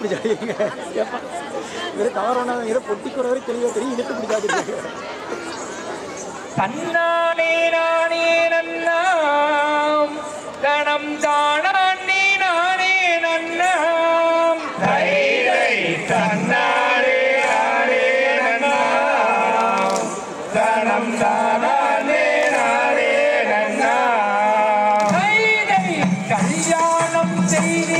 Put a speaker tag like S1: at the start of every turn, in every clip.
S1: பிடிச்சாதீங்க இதில் தவறானவங்க பொட்டிக்கூட வரை தெளிவாக தெரியும் இழுத்து பிடிக்காதீங்க
S2: தன்னானே நானே நன்னாம். தனம் தானே நானே கல்யாணம் செய்தி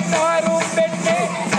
S2: aceitar o PT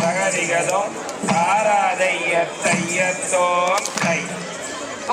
S3: சகரிகதோ சாராதையத்தையத்தோம். கை